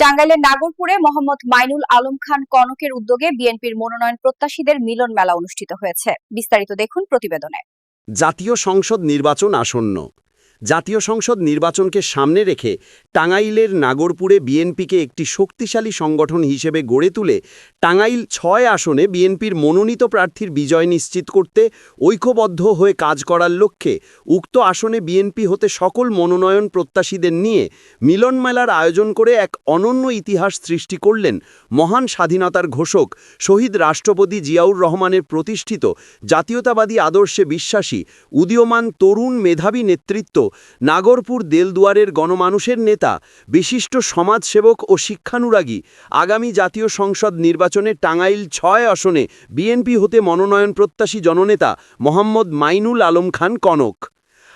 টাঙ্গাইলের নাগরপুরে মোহাম্মদ মাইনুল আলম খান কনকের উদ্যোগে বিএনপির মনোনয়ন প্রত্যাশীদের মিলন মেলা অনুষ্ঠিত হয়েছে। বিস্তারিত দেখুন প্রতিবেদনে। জাতীয় সংসদ নির্বাচন আসন্ন। জাতীয় সংসদ নির্বাচনকে সামনে রেখে টাঙ্গাইলের নাগরপুরে বিএনপিকে একটি শক্তিশালী সংগঠন হিসেবে গড়ে তুলে টাঙ্গাইল ছয় আসনে বিএনপির মনোনীত প্রার্থীর বিজয় নিশ্চিত করতে ঐক্যবদ্ধ হয়ে কাজ করার লক্ষ্যে উক্ত আসনে বিএনপি হতে সকল মনোনয়ন প্রত্যাশীদের নিয়ে মিলন মেলার আয়োজন করে এক অনন্য ইতিহাস সৃষ্টি করলেন মহান স্বাধীনতার ঘোষক শহীদ রাষ্ট্রপতি জিয়াউর রহমানের প্রতিষ্ঠিত জাতীয়তাবাদী আদর্শে বিশ্বাসী উদীয়মান তরুণ মেধাবী নেতৃত্ব নাগরপুর দেলদুয়ারের গণমানুষের নেতা, বিশিষ্ট সমাজসেবক ও শিক্ষানুরাগী, আগামী জাতীয় সংসদ নির্বাচনে টাঙ্গাইল ছয় আসনে বিএনপি হতে মনোনয়ন প্রত্যাশী জননেতা মোহাম্মদ মাইনুল আলম খান কনক।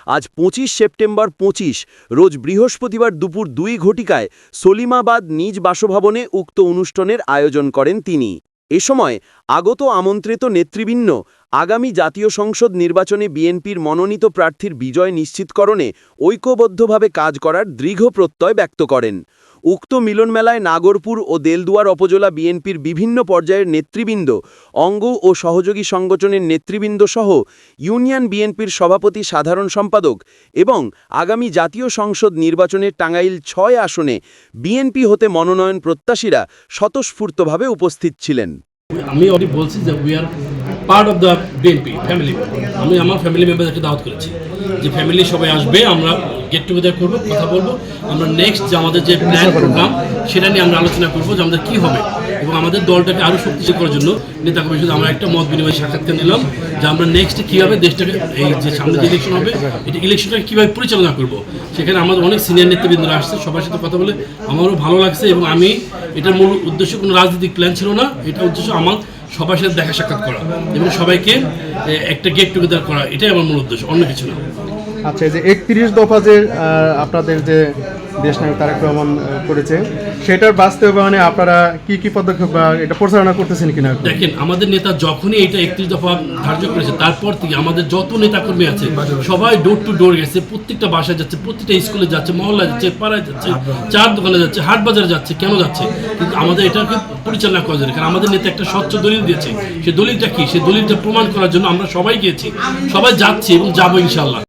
আজ পঁচিশ সেপ্টেম্বর পঁচিশ, রোজ বৃহস্পতিবার দুপুর দুই ঘটিকায় সলিমাবাদ নিজ বাসভবনে উক্ত অনুষ্ঠানের আয়োজন করেন তিনি। এ সময় আগত আমন্ত্রিত নেতৃবৃন্দ আগামী জাতীয় সংসদ নির্বাচনে বিএনপির মনোনীত প্রার্থীর বিজয় নিশ্চিতকরণে ঐক্যবদ্ধভাবে কাজ করার দৃঢ় প্রত্যয় ব্যক্ত করেন। উক্ত মিলনমেলায় নাগরপুর ও দেলদুয়ার উপজেলা বিএনপির বিভিন্ন পর্যায়ের নেতৃবৃন্দ, অঙ্গ ও সহযোগী সংগঠনের নেতৃবৃন্দ সহ ইউনিয়ন বিএনপির সভাপতি সাধারণ সম্পাদক এবং আগামী জাতীয় সংসদ নির্বাচনের টাঙ্গাইল ছয় আসনে বিএনপি হতে মনোনয়ন প্রত্যাশীরা স্বতঃস্ফূর্তভাবে উপস্থিত ছিলেন। আমি অলরেডি বলছি যে we are part of the BNP family আমি আমার ফ্যামিলি মেম্বারদেরকে দাওয়াত করেছি। যে ফ্যামিলি সবাই আসবে, আমরা গেট টুগেদার করব, কথা বলব। আমরা নেক্সট যে আমাদের যে প্ল্যান প্রোগ্রাম সেটা নিয়ে আমরা আলোচনা করব যে আমাদের কী হবে। এবং আমাদের দলটাকে আরও শক্তিশালী করার জন্য নেতা কমিশন আমরা একটা মত বিনিময় সাক্ষাৎকার নিলাম, যে আমরা নেক্সট কীভাবে দেশটাকে, এই যে সামনে যে ইলেকশন হবে এটা ইলেকশনটাকে কীভাবে পরিচালনা করব। সেখানে আমাদের অনেক সিনিয়র নেতৃবৃন্দরা আসছে, সবার সাথে কথা বলে আমারও ভালো লাগছে এবং আমি এটার মূল উদ্দেশ্য কোনো রাজনৈতিক প্ল্যান ছিল না, এটা উদ্দেশ্য আমার সবার সাথে দেখা সাক্ষাৎ করা এবং সবাইকে একটা গেট টুগেদার করা, এটাই আমার মূল উদ্দেশ্য, অন্য কিছু না। আচ্ছা যে একত্রিশ দফা যে আপনাদের যে দেশ নায়ক তারেক রহমান করেছে। সেটার বাস্তবায়নে আপনারা কি কি পদক্ষেপ বা এটা পরিচালনা করতেছেন কিনা দেখেন, আমাদের নেতা যখনই এটা একত্রিশ দফা ধার্য করেছে, তারপর থেকে আমাদের যত নেতাকর্মী আছে, সবাই ডোর টু ডোর গেছে, প্রত্যেকটা বাসায় যাচ্ছে, প্রত্যেকটা স্কুলে যাচ্ছে, মহল্লায় যাচ্ছে, পাড়ায় যাচ্ছে, চার দোকানে যাচ্ছে, হাট বাজারে যাচ্ছে, কেন যাচ্ছে? কিন্তু আমাদের এটাকে পরিচালনা করা যায় কারণ আমাদের নেতা একটা স্বচ্ছ দলিল দিয়েছে। সে দলিলটা কি? সেই দলিলটা প্রমাণ করার জন্য আমরা সবাই গিয়েছি, সবাই যাচ্ছি এবং যাব ইনশাল্লাহ